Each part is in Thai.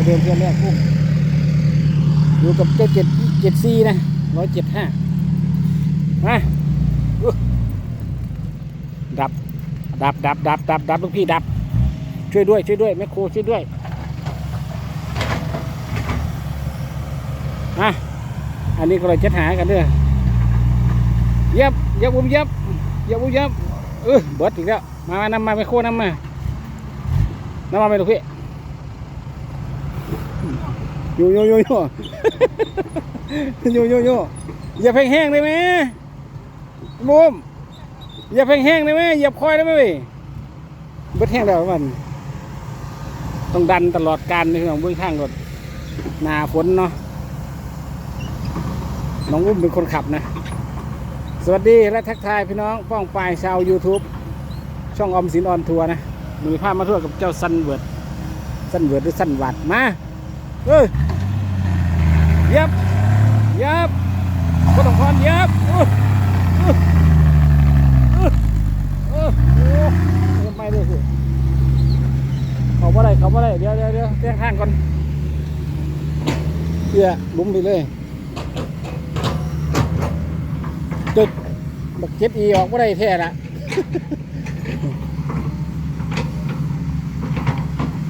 ประเดิมเพื่อนแรกกุ้งอยู่กับเจ้าเจ็ดเจ็ดซีนะร้อยเจ็ดห้ามาดับ ดับดับดับดับดับลูกพี่ดับ ช่วยด้วยช่วยด้วยแม่ครูช่วยด้วยมาอันนี้ก็เลยจะหากันเด้อเย็บเย็บอุ้มเย็บเย็บอุ้มเย็บเออเบิดอีกแล้ว มามานำมาแม่ครูนำมานำมาไหมลูกพี่ อยู่อยู่อยู่อยู่อยู่อยู่อยู่อย่าเพ่งแห้งได้ไหมบุ้มอย่าเพ่งแห้งได้ไหมอย่าคอยได้ไหมเว้ยเบิดแห้งแล้วมันต้องดันตลอดการในของเบื้องข้างรถหนาฝนเนาะน้องอุ้มเป็นคนขับนะ สวัสดีและทักทายพี่น้องป้องปลายชาว YouTube ช่องอมสินออนทัวร์นะมีภาพมาทั่วกับเจ้าซันเวิร์ดซันเวิร์ดหรือซันวัดมา เฮ้ยเย็บเย็บก็ต้องพรเย็บเออเออเออเออไมด้วยสิเขาบ่ได้เขาบ่ได้เดี๋ยวเดี๋ยวเดี๋ยวแจ้งทางก่อนเพื่อลุ้มไปเลยจุดบักเจ็ดอีออกบ่ได้แท้ละ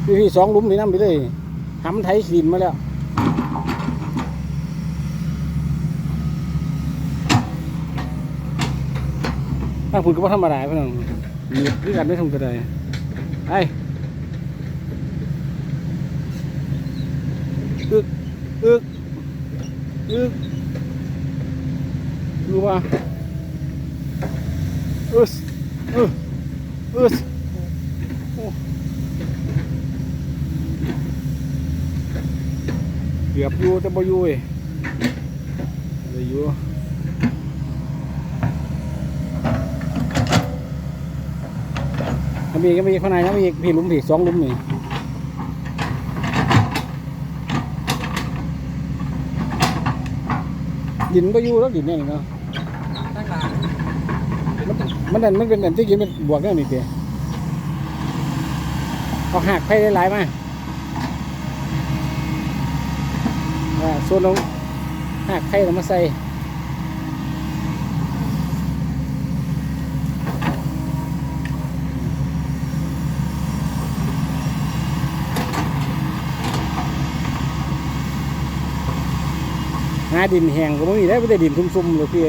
พี่พี่สองลุ้มนี่น้ำไปเลย หำไถขีมมาแล้วถ้าคุณก็บ่าธรรมดาพี่น้องมีด้วยกันได้ทำกระไดไอ้อึกอึกอึกรู้ป่ะอึสอึอึสโอ้เกือบอยู่แต่บ่อยู่เว้ยเลยอยู่ก็มีก็มีข้างในนะมีอีกพี่หลุมผีสองหลุมนี่ดินก็อยู่แล้วดินเนี่ยนี่เนาะตั้งหลังมันนั่นมันเป็นอันที่กินเป็นบวกเนี่ยนี่เดียเขาหักไผ่ได้หลายมาอ่า ส่วนลงหักไข่เรามาใส่หาดินแห้งก็ไม่มีได้ไม่ได้ดินซุ่มๆเลยพี่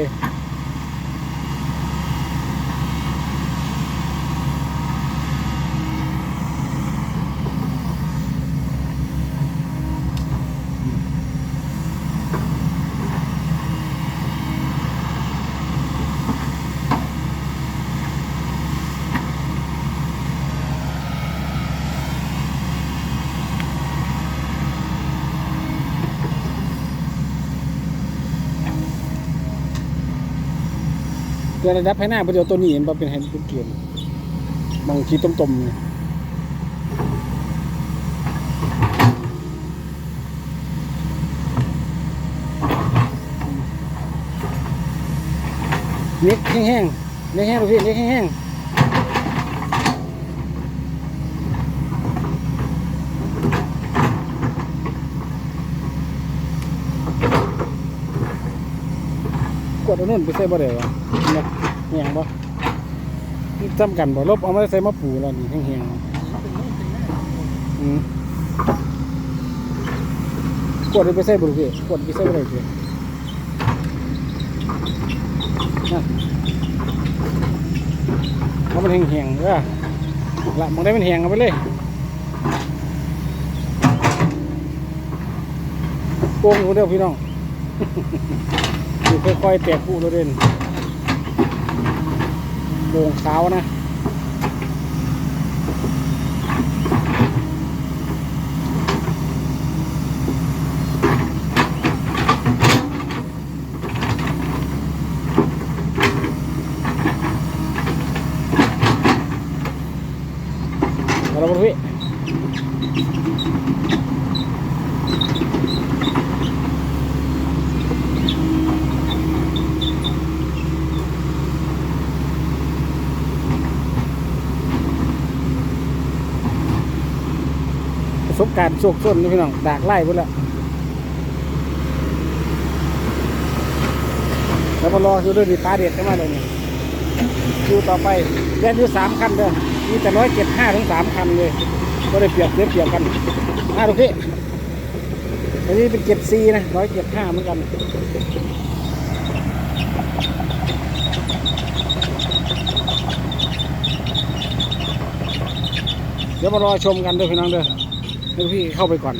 เกินระดับให้หน้าประเดี๋ยวตัวนี้มันเป็นแฮนด์เป็นเกียร์บางทีต้มๆเนี่ยเน็กแห้งๆเน็กแห้งดูพี่เน็กแห้งๆ กดอานุ่นไปใส่บ่ได้วะเนี่ยแห้งบ่จำกันบ่ลบเอามาใส่มาปูแล้วนี่แห้งๆอืมกดไปใส่บ่ได้กดไปใส่บ่ได้พี่นั่นเอามันแห้งๆเด้อละมองได้มันแห้งเอาไปเลยโกงอยู่เด้อพี่น้อง ดูค่อยๆแตกผู้เด่นโด่งขาวนะมาแล้ ประสบการณ์โชคส้นนะพี่น้องดากไล่พุ่นละแล้วมารอคือด้วยดีปลาเด็ดกันมาเลยเนี่ยคิวต่อไปแล่นอยู่สามคันเด้อมีแต่ร้อยเจ็ดห้าถึงสามคันเลย ก็ได้เปรียบเสียเปรียบกันอะดูพี่อันนี้เป็นเจ็ดซีนะร้อยเจ็ดห้าเหมือนกันเดี๋ยวมารอชมกันด้อพี่น้องเด้อ ให้พี่เข้าไปก่อน